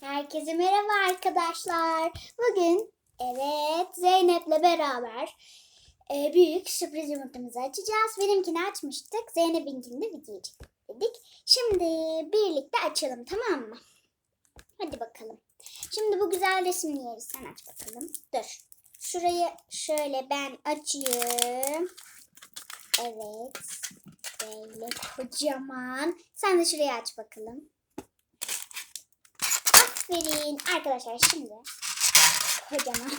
Herkese merhaba arkadaşlar. Bugün evet Zeynep'le beraber e, büyük sürpriz yumurtamızı açacağız. Benimkini açmıştık. Zeynep'inkini de video dedik. Şimdi birlikte açalım tamam mı? Hadi bakalım. Şimdi bu güzel resimli yeri sen aç bakalım. Dur. Şurayı şöyle ben açayım. Evet. Böyle kocaman. Sen de şurayı aç bakalım. Aferin. Arkadaşlar şimdi kocaman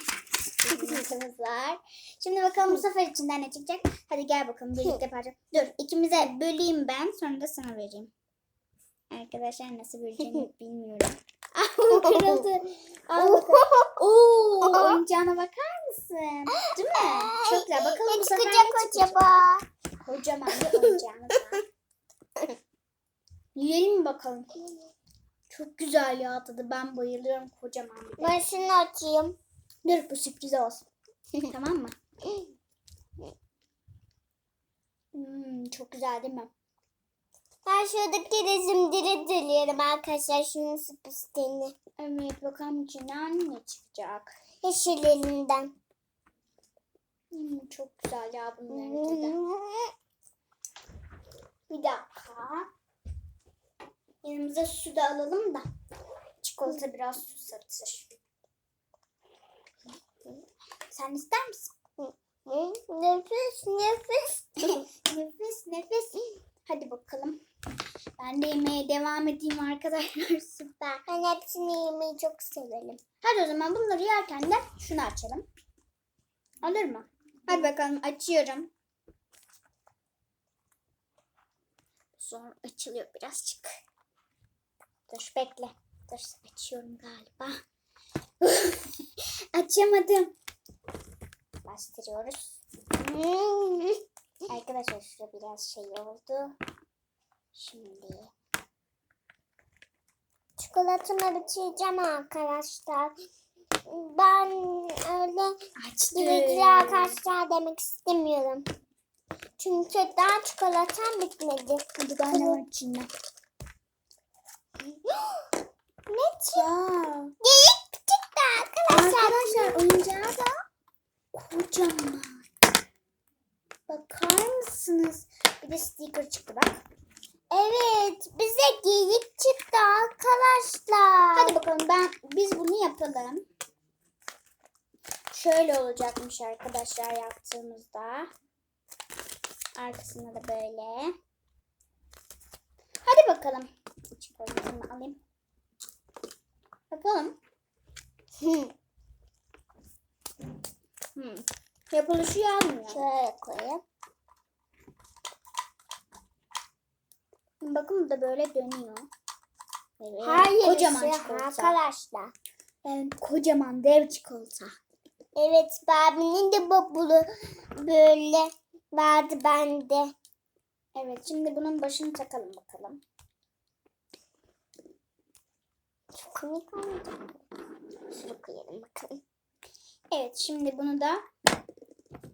yumurtamız var. Şimdi bakalım bu sefer içinden ne çıkacak. Hadi gel bakalım birlikte parça. Dur ikimize böleyim ben sonra da sana vereyim. Arkadaşlar nasıl böleceğimi bilmiyorum. Ah bu kırıldı. Al bakalım. Oo, oyuncağına bakar mısın? Değil mi? Çok güzel. Bakalım Ne bu sefer ne çıkacak? acaba? Kocaman bir oyuncağımız var. Yiyelim mi bakalım? Çok güzel ya tadı. Ben bayılıyorum kocaman bir de. Ben şunu açayım. Dur bu sürpriz olsun. tamam mı? Hmm, çok güzel değil mi? Ben şuradaki resimleri diliyorum arkadaşlar. Şunun süpüsteni. Evet bakalım içinden ne çıkacak. Yeşillerinden. Hmm, çok güzel ya bunların tadı. Bir dakika. Yanımıza su da alalım da. Çikolata biraz su satır. Sen ister misin? Nefis nefis. nefes nefes. Hadi bakalım. Ben de yemeye devam edeyim arkadaşlar. Süper. Ben hepsini yemeyi çok severim. Hadi o zaman bunları yerken de şunu açalım. Olur mu? Hadi bakalım açıyorum. Zor açılıyor birazcık. Dur bekle. Dur açıyorum galiba. Açamadım. Bastırıyoruz. Arkadaşlar şurada biraz şey oldu. Şimdi Çikolatamı bitireceğim arkadaşlar. Ben öyle. Dilekli arkadaşlar demek istemiyorum. Çünkü daha çikolatam bitmedi. Ben de var içinde. Ne çıktı? Geyik çıktı arkadaşlar. Arkadaşlar oyuncağı da kocaman. Bakar mısınız? Bir de sticker çıktı bak. Evet bize geyik çıktı arkadaşlar. Hadi bakalım ben biz bunu yapalım. Şöyle olacakmış arkadaşlar yaptığımızda. Arkasında da böyle. Hadi bakalım. Çikolatamı alayım. Bakalım. Hı, Hmm. Yapılışı yazmıyor. Şöyle koyayım. Bakın bu da böyle dönüyor. Evet. Hayır kocaman çikolata. arkadaşlar. Yani kocaman dev çikolata. Evet Barbie'nin de babulu böyle vardı bende. Evet şimdi bunun başını takalım bakalım. Çok komik oldu. Şunu koyalım bakalım. Evet şimdi bunu da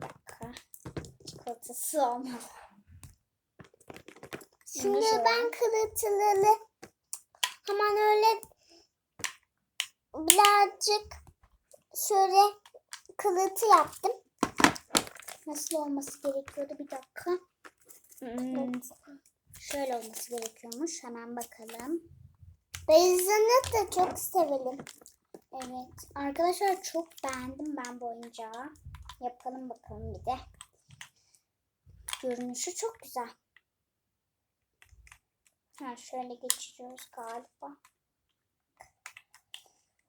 dakika. Çikolatası olmaz. Şimdi şöyle. ben kırıntılı hemen öyle birazcık şöyle kılıtı yaptım. Nasıl olması gerekiyordu bir dakika. Hmm, şöyle olması gerekiyormuş. Hemen bakalım. Beyzan'ı da çok severim. Evet. Arkadaşlar çok beğendim ben bu oyuncağı. Yapalım bakalım bir de. Görünüşü çok güzel. Ha şöyle geçiriyoruz galiba.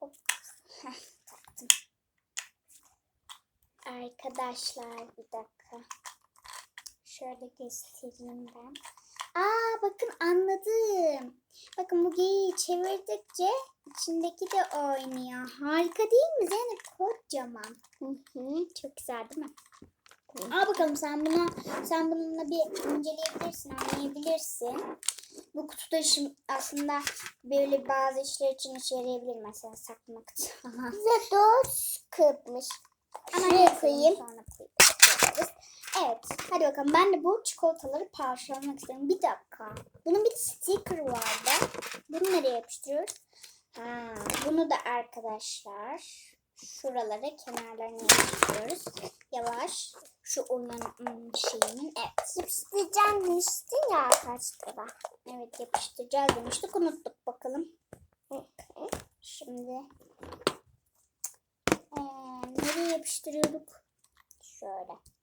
Hop. Taktım. Arkadaşlar bir dakika. Şöyle göstereyim ben. Aa bakın anladım. Bakın bu geyiği çevirdikçe içindeki de oynuyor. Harika değil mi Zeynep? Kocaman. Hı hı. Çok güzel değil mi? Al bakalım sen bunu sen bununla bir inceleyebilirsin, anlayabilirsin. Bu kutuda şimdi aslında böyle bazı işler için işe yarayabilir mesela saklamak için. Bize doz kırpmış. Hemen Şuraya koyayım. Sonra koyarız. Evet. Hadi bakalım. Ben de bu çikolataları parçalamak istiyorum. Bir dakika. Bunun bir sticker vardı. Bunu nereye yapıştırıyoruz? Ha, bunu da arkadaşlar şuralara kenarlarına yapıştırıyoruz. Yavaş. Şu onun hmm, şeyinin evet. Yapıştıracağım demiştin ya arkadaşlara. Evet yapıştıracağız demiştik. Unuttuk bakalım. Şimdi eee, nereye yapıştırıyorduk? Şöyle.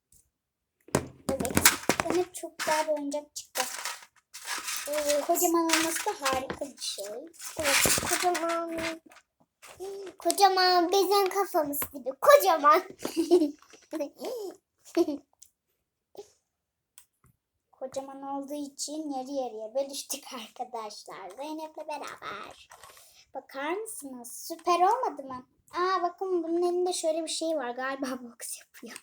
Bana çok güzel bir oyuncak çıktı. Evet. Kocaman olması da harika bir şey. Evet, kocaman. Kocaman bizim kafamız gibi. Kocaman. Kocaman olduğu için yarı yarıya bölüştük arkadaşlar. Zeynep'le beraber. Bakar mısınız? Süper olmadı mı? Aa bakın bunun elinde şöyle bir şey var. Galiba boks yapıyor.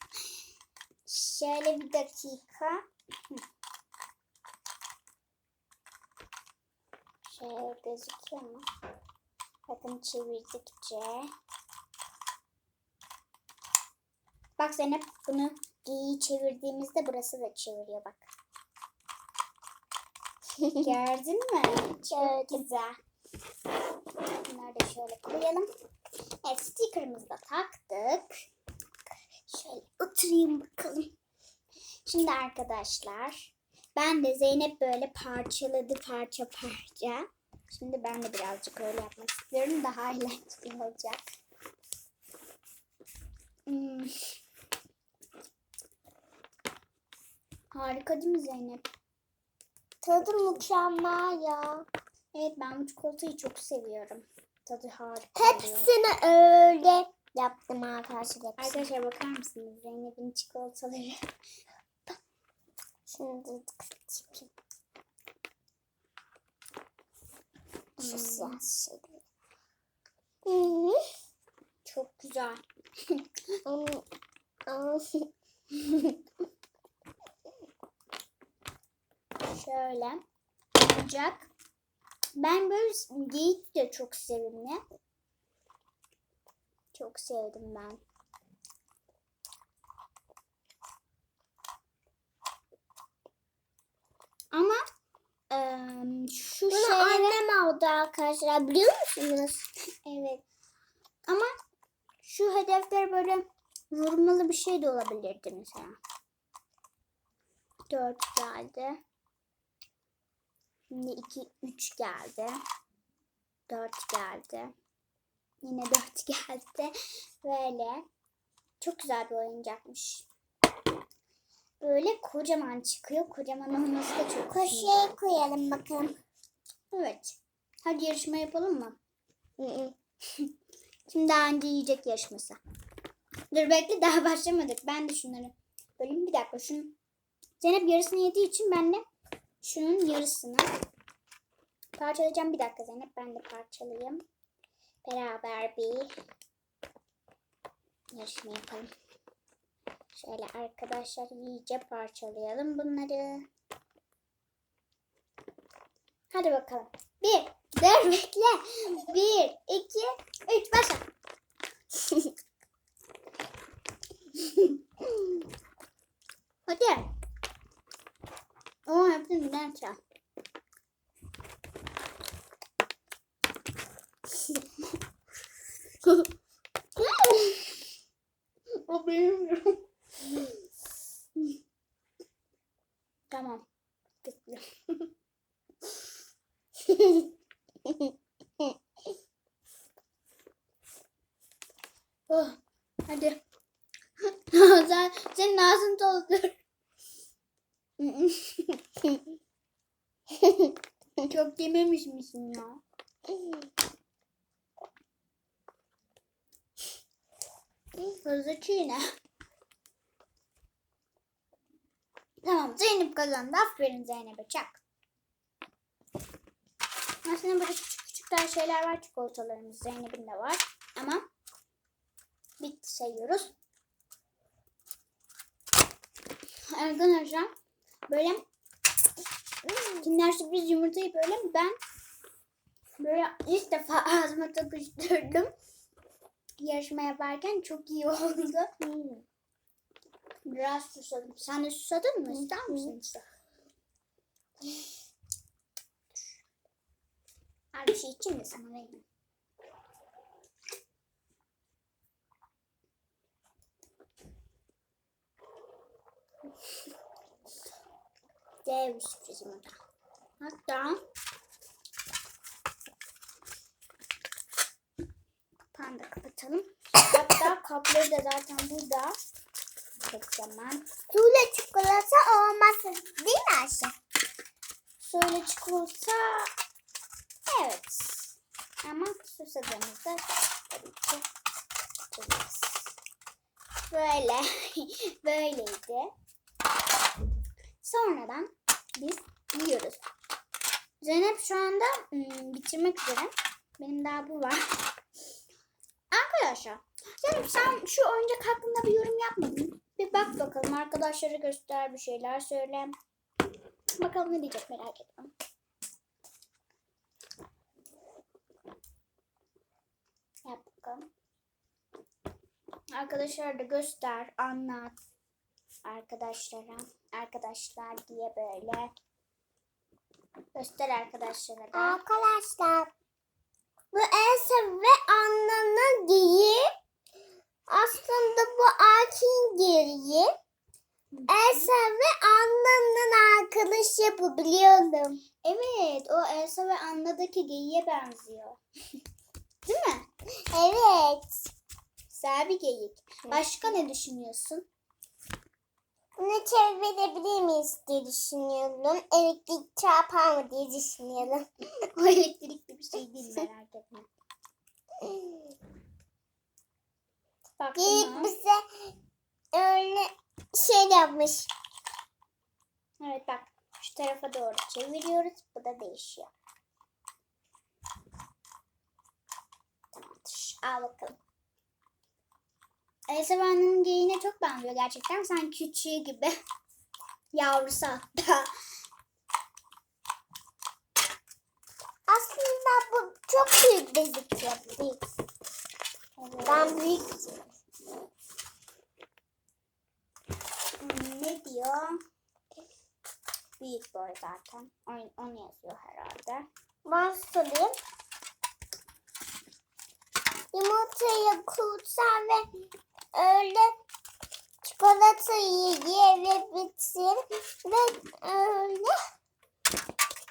Şöyle bir dakika. Şöyle gözüküyor mu? Bakın çevirdikçe. Bak Zeynep bunu giyi çevirdiğimizde burası da çeviriyor bak. Gördün mü? Çok güzel. Bunları da şöyle koyalım. Evet sticker'ımızı da taktık. Şöyle oturayım bakalım. Şimdi arkadaşlar ben de Zeynep böyle parçaladı parça parça. Şimdi ben de birazcık öyle yapmak istiyorum. Daha eğlenceli olacak. Hmm. Harika değil mi Zeynep? Tadı mükemmel ya. Evet ben bu çikolatayı çok seviyorum. Tadı harika oluyor. Hepsini öyle yaptım arkadaşlar. Hepsini. Arkadaşlar bakar mısınız Zeynep'in çikolataları? Şimdi çıkayım. Şu Hmm. siyah şeyleri. Hı. Çok güzel. Şöyle olacak. Ben böyle geyik de çok sevimli. Çok sevdim ben. Ama eee, şu Bunu şeylere... annem aldı arkadaşlar biliyor musunuz? Evet. Ama şu hedefler böyle vurmalı bir şey de olabilirdi mesela. Dört geldi. Şimdi iki, üç geldi. Dört geldi. Yine dört geldi. Böyle. Çok güzel bir oyuncakmış. Böyle kocaman çıkıyor. Kocaman olması da çok. Köşeye koyalım bakalım. Evet. Hadi yarışma yapalım mı? Şimdi daha önce yiyecek yarışması. Dur bekle daha başlamadık. Ben de şunları böleyim. Bir dakika şunu. Zeynep yarısını yediği için ben de şunun yarısını parçalayacağım. Bir dakika Zeynep ben de parçalayayım. Beraber bir yarışma yapalım. Şöyle arkadaşlar iyice parçalayalım bunları. Hadi bakalım. Bir, dur bekle. Bir, iki, üç, başla. Hadi. Oo, hepsini birden çal. o benim. tamam. Bitti. Oh, hadi. sen, senin ağzın doldur. Çok yememiş misin ya? Hızlı çiğne. Tamam Zeynep kazandı. Aferin Zeynep'e çak. Aslında böyle küçük küçük daha şeyler var çikolatalarımız. Zeynep'in de var. Ama bitti sayıyoruz. Arkadaşlar böyle Kinder sürpriz yumurtayı böyle mi? Ben böyle ilk defa ağzıma takıştırdım. Yarışma yaparken çok iyi oldu. Biraz susadım. Sen de susadın mı? İster misin? Her bir şey için de sana vereyim. Dev bir sürpriz yumurta. Hatta kapağını da kapatalım. Hatta kapları da zaten burada. Kocaman. Suyla çikolata olmasın değil mi Ayşe? Şöyle çikolata evet. Ama susadığımızda tabii ki koyacağız. Böyle. Böyleydi. Sonradan biz yiyoruz. Zeynep şu anda ım, bitirmek üzere. Benim daha bu var. Arkadaşlar. Zeynep sen şu oyuncak hakkında bir yorum yapmadın. Bir bak bakalım arkadaşlara göster bir şeyler söyle. Bakalım ne diyecek merak ettim. Yap bakalım. Arkadaşlara da göster, anlat. Arkadaşlara, arkadaşlar diye böyle. Göster arkadaşlara da. Arkadaşlar bu Elsa ve Anna'nın geyiği aslında bu Akin geyiği. Elsa ve Anna'nın arkadaşı bu biliyordum. Evet, o Elsa ve Anna'daki geyiğe benziyor. Değil mi? Evet. Güzel bir geyik. Başka ne düşünüyorsun? Bunu çevirebilir miyiz diye düşünüyorum. Elektrik çarpar mı diye düşünüyorum. O elektrikli bir şey değil merak etme. Buna. bize öyle şey yapmış. Evet bak şu tarafa doğru çeviriyoruz. Bu da değişiyor. Tamamdır. Al bakalım. Elsa Anna'nın geyiğine çok benziyor gerçekten. Sen küçüğü gibi. Yavrusu hatta. Aslında bu çok büyük gözüküyor. Büyük. Ben büyük. Hmm, ne diyor? Büyük boy zaten. Onu, onu yazıyor herhalde. Ben sorayım. Yumurtayı kurtar ve öyle çikolatayı ye ve bitir ve öyle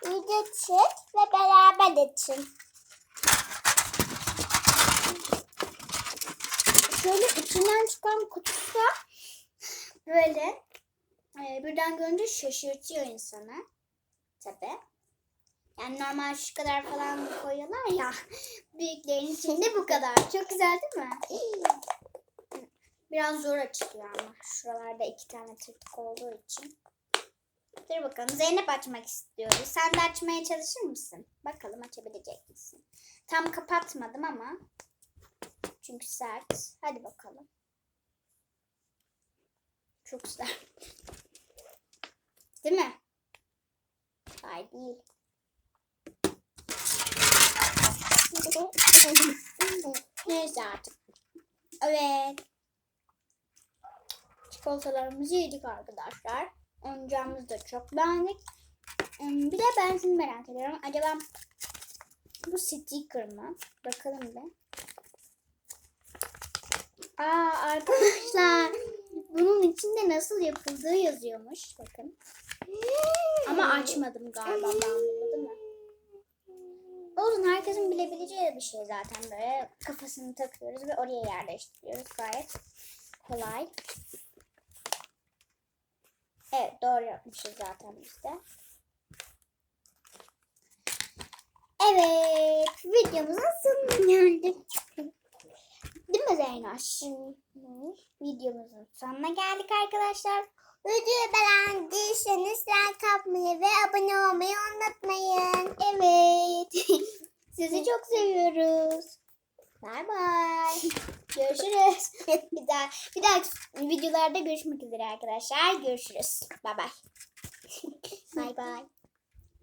video ve beraber için. Şöyle içinden çıkan kutusu da böyle e, birden görünce şaşırtıyor insanı. Tabi. Yani normal şu kadar falan koyuyorlar ya. Büyüklerin içinde bu kadar. Çok güzel değil mi? Biraz zor açılıyor ama. Şuralarda iki tane tırtık olduğu için. Dur bakalım. Zeynep açmak istiyoruz. Sen de açmaya çalışır mısın? Bakalım açabilecek misin? Tam kapatmadım ama. Çünkü sert. Hadi bakalım. Çok sert. Değil mi? Hayır değil. Neyse artık. Evet. Çikolatalarımızı yedik arkadaşlar. Oyuncağımızı da çok beğendik. Hmm, Bir de ben şunu merak ediyorum. Acaba bu sticker mı? Bakalım bir. Aa arkadaşlar bunun içinde nasıl yapıldığı yazıyormuş. Bakın. Ama açmadım galiba ben bunu değil? Olsun herkesin bilebileceği bir şey zaten böyle kafasını takıyoruz ve oraya yerleştiriyoruz gayet kolay. Evet doğru yapmışız zaten biz de. Evet videomuzun sonuna geldik. Değil mi Zeynoş? Videomuzun sonuna geldik arkadaşlar. Videoyu beğendiyseniz like atmayı ve abone olmayı unutmayın. Evet. Sizi çok seviyoruz. Bay bay. Görüşürüz. bir daha bir daha videolarda görüşmek üzere arkadaşlar. Görüşürüz. Bay bay. Bay bay.